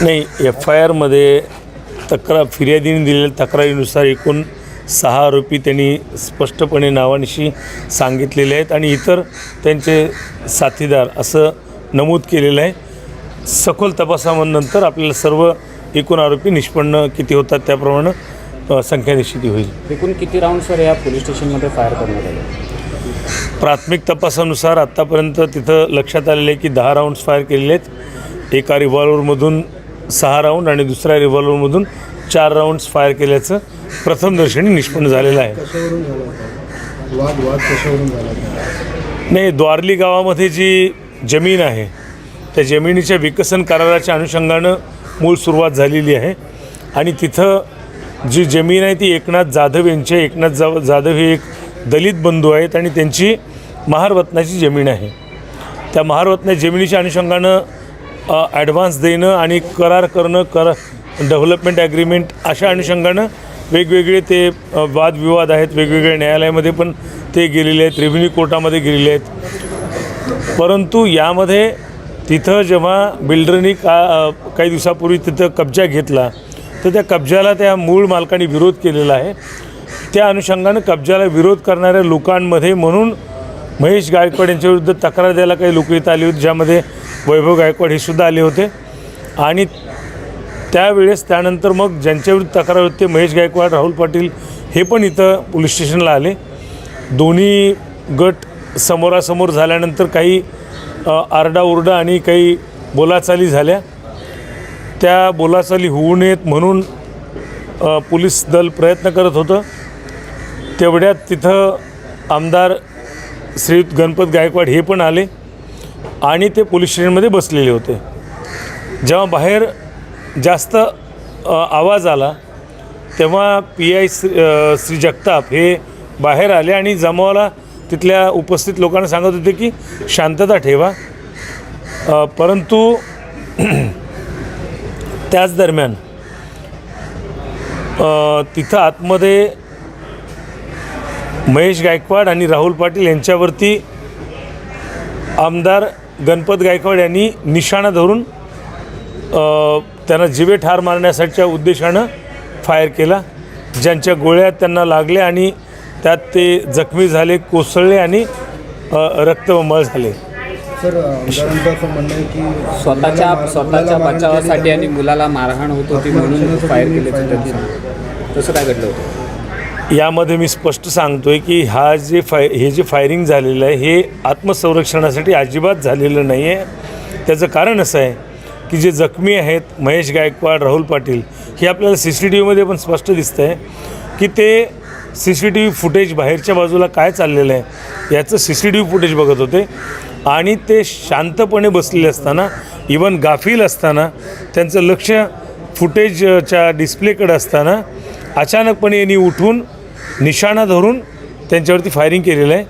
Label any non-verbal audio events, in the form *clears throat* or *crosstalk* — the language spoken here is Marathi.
नाही एफ आय आरमध्ये तक्रार फिर्यादीने दिलेल्या तक्रारीनुसार एकूण सहा आरोपी त्यांनी स्पष्टपणे नावानिशी सांगितलेले आहेत आणि इतर त्यांचे साथीदार असं नमूद केलेलं आहे. सखोल तपासानंतर आपल्याला सर्व एकूण आरोपी निष्पन्न किती होतात त्याप्रमाणे संख्या निश्चिती होईल. एकूण किती राऊंड्सवर या पोलीस स्टेशनमध्ये फायर करण्यात आले? प्राथमिक तपासानुसार आत्तापर्यंत तिथं लक्षात आलेलं आहे की दहा राऊंड्स फायर केलेले आहेत. एका रिव्हॉल्वरमधून सहा राऊंड आणि दुसऱ्या रिव्हॉल्वरमधून चार राऊंड्स फायर केल्याचं प्रथमदर्शनी निष्पन्न झालेलं आहे. वाद वाद कशावरून झाला नाही द्वारली गावामध्ये जी जमीन आहे त्या जमिनीच्या विकसन कराराच्या अनुषंगानं मूळ सुरुवात झालेली आहे. आणि तिथं जी जमीन आहे ती एकनाथ जाधव यांचे एकनाथ जा जाधव हे एक दलित बंधू आहेत आणि त्यांची महारवतनाची जमीन आहे. त्या महारवतना जमिनीच्या अनुषंगानं ॲडव्हान्स देणं आणि करार करणं कर डेव्हलपमेंट ॲग्रीमेंट अशा अनुषंगानं वेगवेगळे ते वादविवाद आहेत वेगवेगळ्या न्यायालयामध्ये पण ते गेलेले आहेत रेव्हेन्यू कोर्टामध्ये गेलेले आहेत. परंतु यामध्ये तिथं जेव्हा बिल्डरनी का काही दिवसापूर्वी तिथं कब्जा घेतला तर त्या कब्जाला त्या मूळ मालकाने विरोध केलेला आहे. त्या अनुषंगानं कब्जाला विरोध करणाऱ्या लोकांमध्ये म्हणून महेश गायकवाड यांच्याविरुद्ध तक्रार द्यायला काही लोक येत आली होती ज्यामध्ये वैभव गायकवाड हे सुद्धा आले होते. आणि त्यावेळेस त्यानंतर मग ज्यांच्याविरुद्ध तक्रार होते महेश गायकवाड राहुल पाटील हे पण इथं पोलीस स्टेशनला आले. दोन्ही गट समोरासमोर झाल्यानंतर काही आरडाओरडा आणि काही बोलाचाली झाल्या. त्या बोलाचाली होऊ नयेत म्हणून पोलीस दल प्रयत्न करत होतं. तेवढ्यात तिथं आमदार श्रीयुत गणपत गायकवाड हे पण आले. आणि ते पोलीस स्टेशनमध्ये बसलेले होते. जेव्हा बाहेर जास्त आवाज आला तेव्हा पी आय श्री श्री जगताप हे बाहेर आले आणि जमावाला तिथल्या उपस्थित लोकांना सांगत होते की शांतता ठेवा. परंतु *clears throat* त्याच दरम्यान तिथं आतमध्ये महेश गायकवाड आणि राहुल पाटील यांच्यावरती आमदार गणपत गायकवाड यांनी निशाणा धरून त्यांना जिवे ठार मारण्यासाठीच्या उद्देशानं फायर केला. ज्यांच्या गोळ्या त्यांना लागल्या आणि त्यात ते जखमी झाले कोसळले आणि रक्तमळ झाले. स्वतःच्या मुलाला- स्वतःच्या बचावासाठी आणि मुलाला मारहाण होत होती म्हणून फायर सांगणं. तसं काय घडलं होतं? यामध्ये मी स्पष्ट सांगतोय की हा जे फाय हे जे फायरिंग झालेलं आहे हे आत्मसंरक्षणासाठी अजिबात झालेलं नाही आहे त्याचं कारण असं आहे की जे जखमी आहेत महेश गायकवाड राहुल पाटील हे आपल्याला सी सी टी व्हीमध्ये पण स्पष्ट दिसतं आहे की ते C C T V footage बाहेरच्या बाजूला काय चाललेलं आहे याचं C C T V footage बघत होते. आणि ते शांतपणे बसलेले असताना इवन गाफील असताना त्यांचं लक्ष फुटेजच्या डिस्प्लेकडे असताना अचानकपणे यांनी उठून निशाणा धरून त्यांच्यावरती फायरिंग केलेलं आहे.